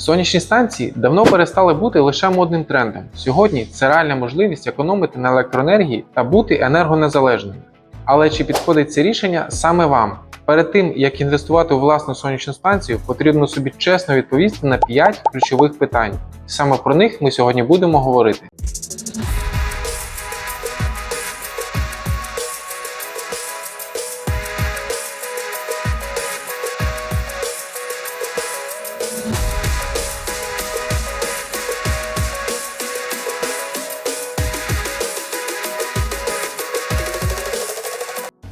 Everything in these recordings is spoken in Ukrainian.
Сонячні станції давно перестали бути лише модним трендом. Сьогодні це реальна можливість економити на електроенергії та бути енергонезалежним. Але чи підходить це рішення саме вам? Перед тим як інвестувати у власну сонячну станцію, потрібно собі чесно відповісти на 5 ключових питань. Саме про них ми сьогодні будемо говорити.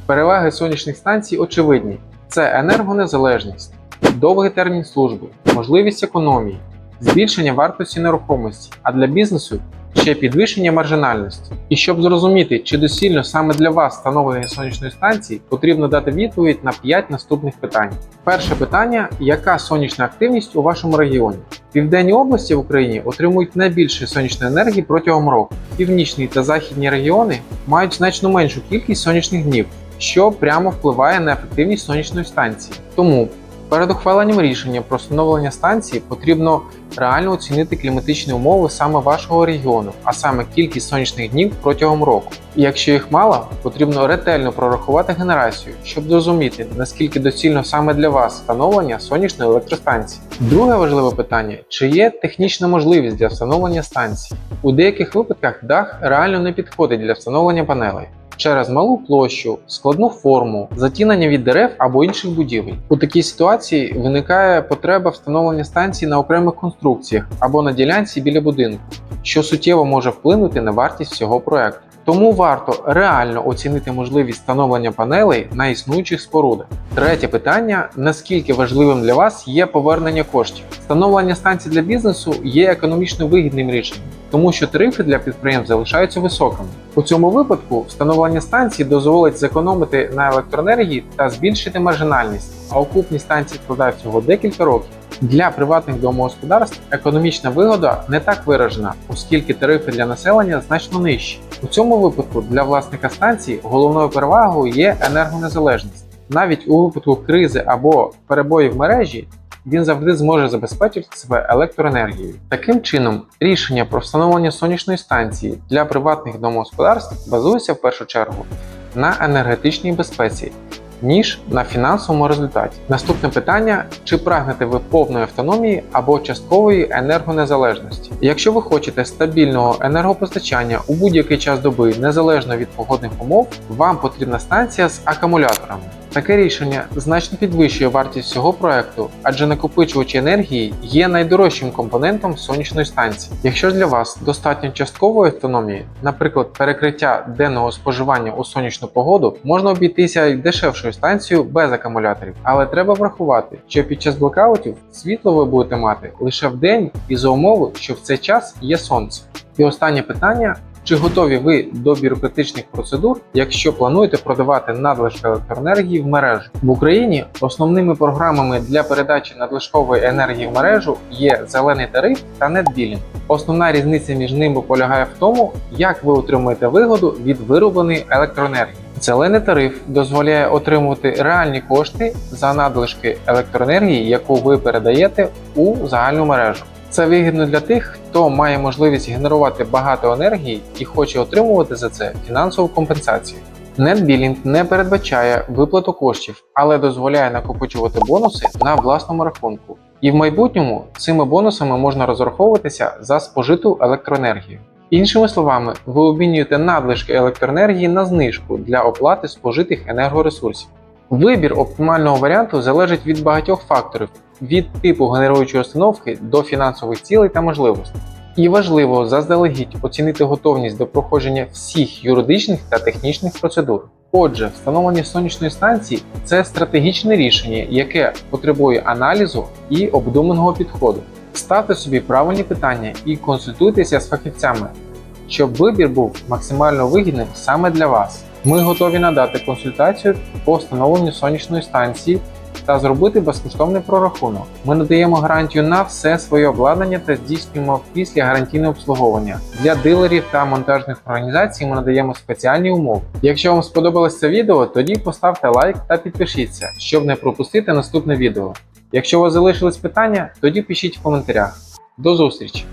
Переваги сонячних станцій очевидні: це енергонезалежність, довгий термін служби, можливість економії, збільшення вартості нерухомості, а для бізнесу ще підвищення маржинальності. І щоб зрозуміти, чи доцільно саме для вас встановлення сонячної станції, потрібно дати відповідь на 5 наступних питань. Перше питання: яка сонячна активність у вашому регіоні? Південні області в Україні отримують найбільше сонячної енергії протягом року. Північні та західні регіони мають значно меншу кількість сонячних днів, що прямо впливає на ефективність сонячної станції. Тому перед ухваленням рішення про встановлення станції потрібно реально оцінити кліматичні умови саме вашого регіону, а саме кількість сонячних днів протягом року. І якщо їх мало, потрібно ретельно прорахувати генерацію, щоб зрозуміти, наскільки доцільно саме для вас встановлення сонячної електростанції. Друге важливе питання: чи є технічна можливість для встановлення станції? У деяких випадках дах реально не підходить для встановлення панелей через малу площу, складну форму, затінення від дерев або інших будівель. У такій ситуації виникає потреба встановлення станції на окремих конструкціях або на ділянці біля будинку, що суттєво може вплинути на вартість всього проекту. Тому варто реально оцінити можливість встановлення панелей на існуючих спорудах. Третє питання: наскільки важливим для вас є повернення коштів? Встановлення станцій для бізнесу є економічно вигідним рішенням, тому що тарифи для підприємств залишаються високими. У цьому випадку встановлення станції дозволить зекономити на електроенергії та збільшити маржинальність, а окупність станції складає всього декілька років. Для приватних домогосподарств економічна вигода не так виражена, оскільки тарифи для населення значно нижчі. У цьому випадку для власника станції головною перевагою є енергонезалежність. Навіть у випадку кризи або перебоїв мережі він завжди зможе забезпечити себе електроенергією. Таким чином, рішення про встановлення сонячної станції для приватних домогосподарств базується в першу чергу на енергетичній безпеці, ніж на фінансовому результаті. Наступне питання: чи прагнете ви повної автономії або часткової енергонезалежності? Якщо ви хочете стабільного енергопостачання у будь-який час доби незалежно від погодних умов, вам потрібна станція з акумуляторами. Таке рішення значно підвищує вартість всього проекту, адже накопичувачі енергії є найдорожчим компонентом сонячної станції. Якщо для вас достатньо часткової автономії, наприклад, перекриття денного споживання у сонячну погоду, можна обійтися й дешевшою станцією без акумуляторів. Але треба врахувати, що під час блокаутів світло ви будете мати лише в день і за умови, що в цей час є сонце. І останнє питання. Чи готові ви до бюрократичних процедур, якщо плануєте продавати надлишки електроенергії в мережу? В Україні основними програмами для передачі надлишкової енергії в мережу є зелений тариф та нетбілінг. Основна різниця між ними полягає в тому, як ви отримуєте вигоду від виробленої електроенергії. Зелений тариф дозволяє отримувати реальні кошти за надлишки електроенергії, яку ви передаєте у загальну мережу. Це вигідно для тих, хто має можливість генерувати багато енергії і хоче отримувати за це фінансову компенсацію. NetBilling не передбачає виплату коштів, але дозволяє накопичувати бонуси на власному рахунку. І в майбутньому цими бонусами можна розраховуватися за спожиту електроенергію. Іншими словами, ви обмінюєте надлишки електроенергії на знижку для оплати спожитих енергоресурсів. Вибір оптимального варіанту залежить від багатьох факторів, від типу генеруючої установки до фінансових цілей та можливостей. І важливо заздалегідь оцінити готовність до проходження всіх юридичних та технічних процедур. Отже, встановлення сонячної станції це стратегічне рішення, яке потребує аналізу і обдуманого підходу. Ставте собі правильні питання і консультуйтеся з фахівцями, щоб вибір був максимально вигідним саме для вас. Ми готові надати консультацію по встановленню сонячної станції та зробити безкоштовний прорахунок. Ми надаємо гарантію на все своє обладнання та здійснюємо після гарантійне обслуговування. Для дилерів та монтажних організацій ми надаємо спеціальні умови. Якщо вам сподобалось це відео, тоді поставте лайк та підпишіться, щоб не пропустити наступне відео. Якщо у вас залишились питання, тоді пишіть в коментарях. До зустрічі!